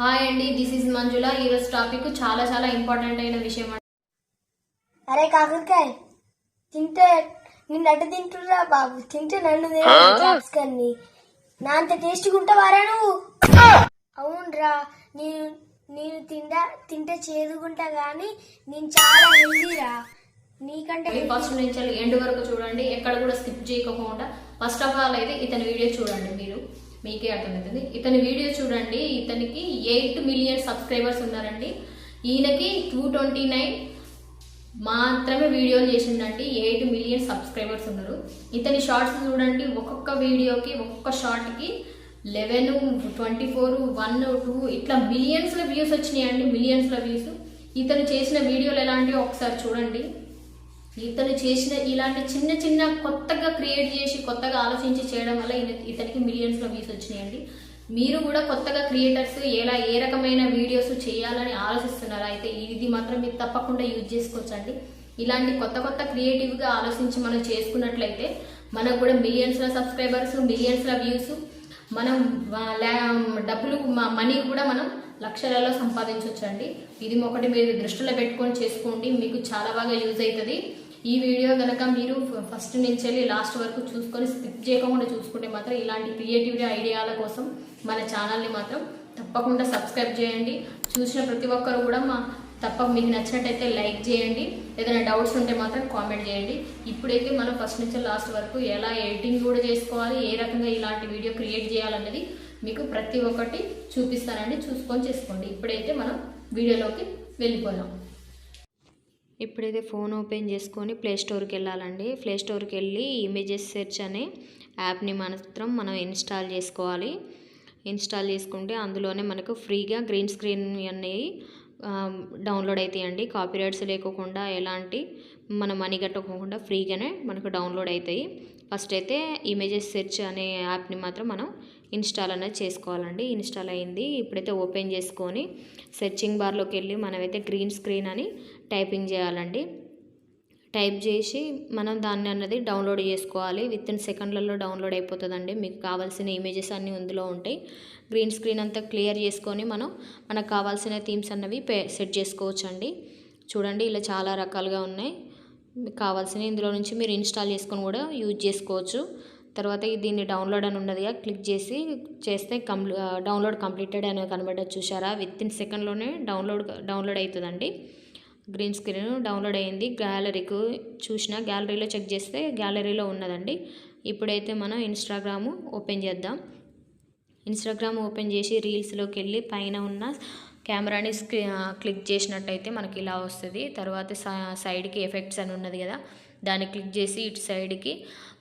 Hi అండి this is మంజుల. ఈరోజు topic చాలా చాలా ఇంపార్టెంట్ అయిన విషయం అండి. అరే కాకరకాయ తింటే నిన్ను అడ్డ తింటురా బాబు. తింటే నన్ను క్లాప్స్ కన్ని. నా అంత టేస్ట్గా ఉంటావారా నువ్వు? అవునరా నేను నేను తిండా తింటే చేదుకుంటా గాని నేను చాలా హెల్దీరా నీకంటే ఫస్ట్ నుంచి ఎండ్ వరకు చూడండి. ఎక్కడ కూడా స్కిప్ చేయకుండా ఫస్ట్ ఆఫ్ ఆల్ అయితే ఇతని వీడియో చూడండి మీరు. మీకే అర్థమవుతుంది. ఇతని వీడియో చూడండి. ఇతనికి ఎయిట్ మిలియన్ సబ్స్క్రైబర్స్ ఉన్నారండి. ఈయనకి టూ ట్వంటీ నైన్ మాత్రమే వీడియోలు చేసిండండి. ఎయిట్ మిలియన్ సబ్స్క్రైబర్స్ ఉన్నారు. ఇతని షార్ట్స్ చూడండి. ఒక్కొక్క వీడియోకి ఒక్కొక్క షార్ట్కి eleven twenty four one two ఇట్లా మిలియన్స్లో వ్యూస్ వచ్చినాయండి. మిలియన్స్లో వ్యూస్. ఇతను చేసిన వీడియోలు ఎలాంటివి ఒకసారి చూడండి. ఇతను చేసిన ఇలాంటి చిన్న చిన్న కొత్తగా క్రియేట్ చేసి కొత్తగా ఆలోచించి చేయడం వల్ల ఇతనికి మిలియన్స్లో వ్యూస్ వచ్చినాయండి. మీరు కూడా కొత్తగా క్రియేటర్స్ ఎలా ఏ రకమైన వీడియోస్ చేయాలని ఆలోచిస్తున్నారా? అయితే ఇది మాత్రం మీరు తప్పకుండా యూజ్ చేసుకోవచ్చండి. ఇలాంటి కొత్త కొత్త క్రియేటివ్గా ఆలోచించి మనం చేసుకున్నట్లయితే మనకు కూడా మిలియన్స్ల సబ్స్క్రైబర్స్ మిలియన్స్ల వ్యూస్ మనం డబ్బులు మనీ కూడా మనం లక్షలలో సంపాదించవచ్చండి ఇది ఒకటి మీరు దృష్టిలో పెట్టుకొని చేసుకోండి. మీకు చాలా బాగా యూజ్ అవుతుంది. ఈ వీడియో కనుక మీరు ఫస్ట్ నుంచి వెళ్ళి లాస్ట్ వరకు చూసుకొని స్కిప్ చేయకుండా చూసుకుంటే మాత్రం ఇలాంటి క్రియేటివిటీ ఐడియాల కోసం మన ఛానల్ని మాత్రం తప్పకుండా సబ్స్క్రైబ్ చేయండి. చూసిన ప్రతి ఒక్కరు కూడా మా తప్ప మీకు నచ్చినట్టయితే లైక్ చేయండి. ఏదైనా డౌట్స్ ఉంటే మాత్రం కామెంట్ చేయండి. ఇప్పుడైతే మనం ఫస్ట్ నుంచి లాస్ట్ వరకు ఎలా ఎడిటింగ్ కూడా చేసుకోవాలి ఏ రకంగా ఇలాంటి వీడియో క్రియేట్ చేయాలన్నది మీకు ప్రతి ఒక్కటి చూపిస్తానండి. చూసుకొని చేసుకోండి. ఇప్పుడైతే మనం వీడియోలోకి వెళ్ళిపోదాం. ఇప్పుడైతే ఫోన్ ఓపెన్ చేసుకొని ప్లే స్టోర్కి వెళ్ళాలండి. ప్లే స్టోర్కి వెళ్ళి ఇమేజెస్ సెర్చ్ అనే యాప్ని మాత్రం మనం ఇన్స్టాల్ చేసుకోవాలి. ఇన్స్టాల్ చేసుకుంటే అందులోనే మనకు ఫ్రీగా గ్రీన్ స్క్రీన్ అనేవి డౌన్లోడ్ అవుతాయండి కాపీరైట్స్ లేకోకుండా ఎలాంటి మన మనీ కట్టుకోకుండా ఫ్రీగానే మనకు డౌన్లోడ్ అవుతాయి ఫస్ట్ అయితే ఇమేజెస్ సెర్చ్ అనే యాప్ని మాత్రం మనం ఇన్స్టాల్ అనేది చేసుకోవాలండి. ఇన్స్టాల్ అయింది. ఇప్పుడైతే ఓపెన్ చేసుకొని సెర్చింగ్ బార్లోకి వెళ్ళి మనమైతే గ్రీన్ స్క్రీన్ అని టైపింగ్ చేయాలండి. టైప్ చేసి మనం దాన్ని అన్నది డౌన్లోడ్ చేసుకోవాలి. విత్ ఇన్ సెకండ్లలో డౌన్లోడ్ అయిపోతుందండి. మీకు కావాల్సిన ఇమేజెస్ అన్నీ ఇందులో ఉంటాయి. గ్రీన్ స్క్రీన్ అంతా క్లియర్ చేసుకొని మనం మనకు కావాల్సిన థీమ్స్ అన్నవి సెట్ చేసుకోవచ్చు అండి చూడండి ఇలా చాలా రకాలుగా ఉన్నాయి. మీకు కావాల్సిన ఇందులో నుంచి మీరు ఇన్స్టాల్ చేసుకొని కూడా యూజ్ చేసుకోవచ్చు. తర్వాత దీన్ని డౌన్లోడ్ అని ఉన్నదిగా క్లిక్ చేసి చేస్తే కంప్లీ డౌన్లోడ్ కంప్లీటెడ్ అని కనబడదు చూసారా విత్ ఇన్ సెకండ్లోనే డౌన్లోడ్ డౌన్లోడ్ అవుతుందండి. గ్రీన్ స్క్రీన్ డౌన్లోడ్ అయ్యింది గ్యాలరీకు చూసిన గ్యాలరీలో చెక్ చేస్తే గ్యాలరీలో ఉన్నదండి. ఇప్పుడైతే మనం ఇన్స్టాగ్రామ్ ఓపెన్ చేద్దాం. ఇన్స్టాగ్రామ్ ఓపెన్ చేసి రీల్స్లోకి వెళ్ళి పైన ఉన్న కెమెరాని స్క్రీ క్లిక్ చేసినట్టయితే మనకి ఇలా వస్తుంది. తర్వాత సైడ్కి ఎఫెక్ట్స్ అని ఉన్నది కదా దాన్ని క్లిక్ చేసి ఇటు సైడ్కి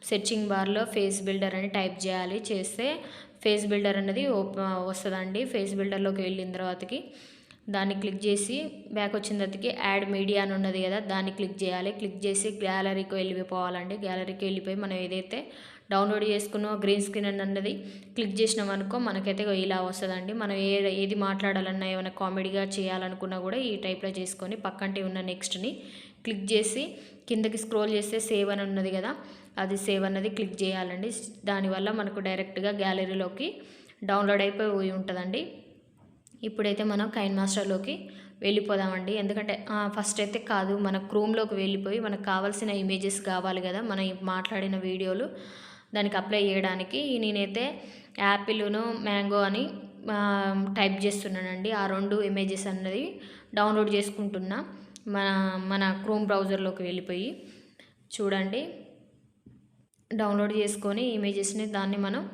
సెర్చింగ్ బార్లో ఫేస్ బిల్డర్ అని టైప్ చేయాలి. చేస్తే ఫేస్ బిల్డర్ అనేది ఓపెన్ వస్తుందండి. ఫేస్ బిల్డర్లోకి వెళ్ళిన తర్వాతకి దాన్ని క్లిక్ చేసి బ్యాక్ వచ్చిన తర్వాతకి యాడ్ మీడియా అని ఉన్నది కదా దాన్ని క్లిక్ చేయాలి. క్లిక్ చేసి గ్యాలరీకి వెళ్ళిపోవాలండి. గ్యాలరీకి వెళ్ళిపోయి మనం ఏదైతే డౌన్లోడ్ చేసుకున్నో గ్రీన్ స్క్రీన్ అని అన్నది క్లిక్ చేసినాం అనుకో మనకైతే ఇలా వస్తుందండి. మనం ఏ ఏది మాట్లాడాలన్నా ఏమైనా కామెడీగా చేయాలనుకున్నా కూడా ఈ టైప్లో చేసుకొని పక్కంటే ఉన్న నెక్స్ట్ని క్లిక్ చేసి కిందకి స్క్రోల్ చేస్తే సేవ్ అని ఉన్నది కదా అది సేవ్ అన్నది క్లిక్ చేయాలండి. దానివల్ల మనకు డైరెక్ట్గా గ్యాలరీలోకి డౌన్లోడ్ అయిపోయి ఉంటుందండి. ఇప్పుడైతే మనం కైన్ మాస్టర్లోకి వెళ్ళిపోదామండి. ఎందుకంటే ఫస్ట్ అయితే కాదు మన క్రోమ్లోకి వెళ్ళిపోయి మనకు కావాల్సిన ఇమేజెస్ కావాలి కదా మనం మాట్లాడిన వీడియోలు దానికి అప్లై చేయడానికి. నేనైతే యాపిల్ను మ్యాంగో అని టైప్ చేస్తున్నానండి. ఆ రెండు ఇమేజెస్ అన్నది డౌన్లోడ్ చేసుకుంటున్నా. మన మన క్రోమ్ బ్రౌజర్లోకి వెళ్ళిపోయి చూడండి. డౌన్లోడ్ చేసుకొని ఇమేజెస్ని దాన్ని మనం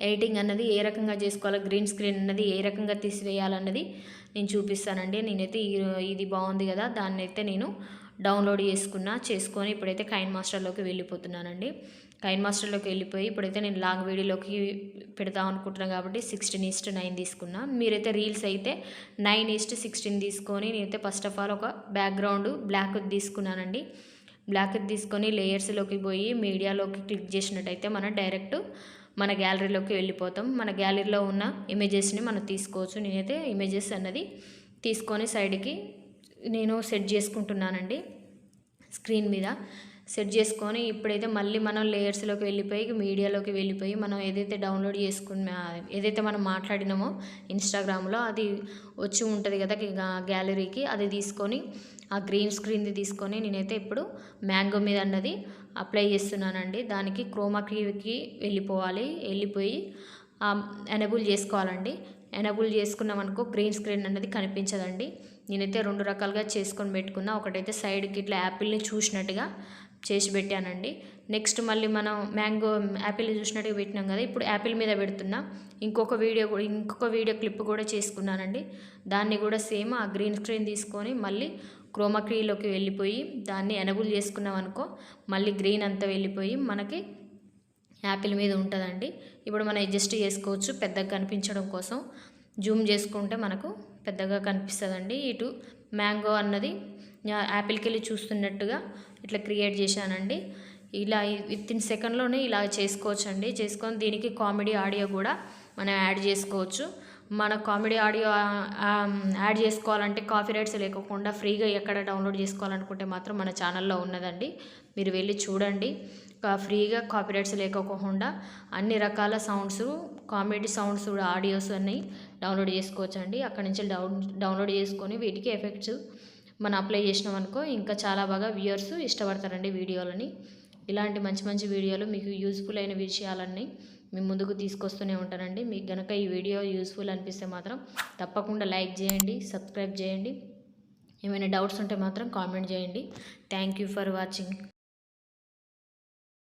ఎడిటింగ్ అన్నది ఏ రకంగా చేసుకోవాలో గ్రీన్ స్క్రీన్ అన్నది ఏ రకంగా తీసివేయాలన్నది నేను చూపిస్తానండి. నేనైతే ఈ- ఇది బాగుంది కదా దాన్ని అయితే నేను డౌన్లోడ్ చేసుకున్నా చేసుకొని ఇప్పుడైతే కైన్ మాస్టర్లోకి వెళ్ళిపోతున్నానండి. కైన్ మాస్టర్లోకి వెళ్ళిపోయి ఇప్పుడైతే నేను లాంగ్ వీడియోలోకి పెడదాం అనుకుంటున్నాను కాబట్టి సిక్స్టీన్ ఈస్ట్ నైన్ తీసుకున్నా. మీరైతే రీల్స్ అయితే నైన్ ఈస్ట్ సిక్స్టీన్ తీసుకొని నేనైతే ఫస్ట్ ఆఫ్ ఆల్ ఒక బ్యాక్గ్రౌండ్ బ్లాక్ తీసుకున్నానండి. బ్లాక్ తీసుకొని లేయర్స్లోకి పోయి మీడియాలోకి క్లిక్ చేసినట్టయితే మనం డైరెక్ట్ మన గ్యాలరీలోకి వెళ్ళిపోతాం. మన గ్యాలరీలో ఉన్న ఇమేజెస్ని మనం తీసుకోవచ్చు. నేనైతే ఇమేజెస్ అన్నది తీసుకొని సైడ్కి నేను సెట్ చేసుకుంటున్నానండి స్క్రీన్ మీద. సెట్ చేసుకొని ఇప్పుడైతే మళ్ళీ మనం లేయర్స్లోకి వెళ్ళిపోయి మీడియాలోకి వెళ్ళిపోయి మనం ఏదైతే డౌన్లోడ్ చేసుకున్న ఏదైతే మనం మాట్లాడినామో ఇన్స్టాగ్రామ్లో అది వచ్చి ఉంటుంది కదా గ్యాలరీకి అది తీసుకొని ఆ గ్రీన్ స్క్రీన్ది తీసుకొని నేనైతే ఇప్పుడు మ్యాంగో మీద అన్నది అప్లై చేస్తున్నానండి. దానికి క్రోమాకీకి వెళ్ళిపోవాలి. వెళ్ళిపోయి ఎనబుల్ చేసుకోవాలండి. ఎనబుల్ చేసుకున్నామనుకో గ్రీన్ స్క్రీన్ అనేది కనిపించదండి. నేనైతే రెండు రకాలుగా చేసుకొని పెట్టుకున్నా. ఒకటైతే సైడ్కి ఇట్లా యాపిల్ని చూసినట్టుగా చేసి పెట్టానండి. నెక్స్ట్ మళ్ళీ మనం మ్యాంగో యాపిల్ చూసినట్టుగా పెట్టినాం కదా ఇప్పుడు యాపిల్ మీద పెడుతున్నా. ఇంకొక వీడియో కూడా ఇంకొక వీడియో క్లిప్ కూడా చేసుకున్నానండి. దాన్ని కూడా సేమ్ ఆ గ్రీన్ స్క్రీన్ తీసుకొని మళ్ళీ క్రోమాక్రీలోకి వెళ్ళిపోయి దాన్ని ఎనబుల్ చేసుకున్నాం అనుకో మళ్ళీ గ్రీన్ అంతా వెళ్ళిపోయి మనకి యాపిల్ మీద ఉంటుందండి. ఇప్పుడు మనం అడ్జస్ట్ చేసుకోవచ్చు పెద్దగా కనిపించడం కోసం. జూమ్ చేసుకుంటే మనకు పెద్దగా కనిపిస్తుందండి. ఇటు మ్యాంగో అన్నది యాపిల్కి వెళ్ళి చూస్తున్నట్టుగా ఇట్లా క్రియేట్ చేశానండి. ఇలా విత్ ఇన్ సెకండ్లోనే ఇలా చేసుకోవచ్చండి. చేసుకొని దీనికి కామెడీ ఆడియో కూడా మనం యాడ్ చేసుకోవచ్చు. మన కామెడీ ఆడియో యాడ్ చేసుకోవాలంటే కాపీ రైట్స్ లేకోకుండా ఫ్రీగా ఎక్కడ డౌన్లోడ్ చేసుకోవాలనుకుంటే మాత్రం మన ఛానల్లో ఉన్నదండి. మీరు వెళ్ళి చూడండి. ఫ్రీగా కాపీ రైట్స్ లేకోకుండా అన్ని రకాల సౌండ్స్ కామెడీ సౌండ్స్ కూడా ఆడియోస్ అన్నీ డౌన్లోడ్ చేసుకోవచ్చు అండి అక్కడ నుంచి డౌన్ డౌన్లోడ్ చేసుకొని వీటికి ఎఫెక్ట్స్ మనం అప్లై చేసినాం అనుకో ఇంకా చాలా బాగా వ్యూయర్స్ ఇష్టపడతారండి వీడియోలని. ఇలాంటి మంచి మంచి వీడియోలు మీకు యూజ్ఫుల్ అయిన విషయాలన్నీ మీ ముందుకు తీసుకొస్తూనే ఉంటానండి. మీకు గనక ఈ వీడియో యూస్ఫుల్ అనిపిస్తే మాత్రం తప్పకుండా లైక్ చేయండి సబ్స్క్రైబ్ చేయండి. ఏమైనా డౌట్స్ ఉంటే మాత్రం కామెంట్ చేయండి. Thank you for watching.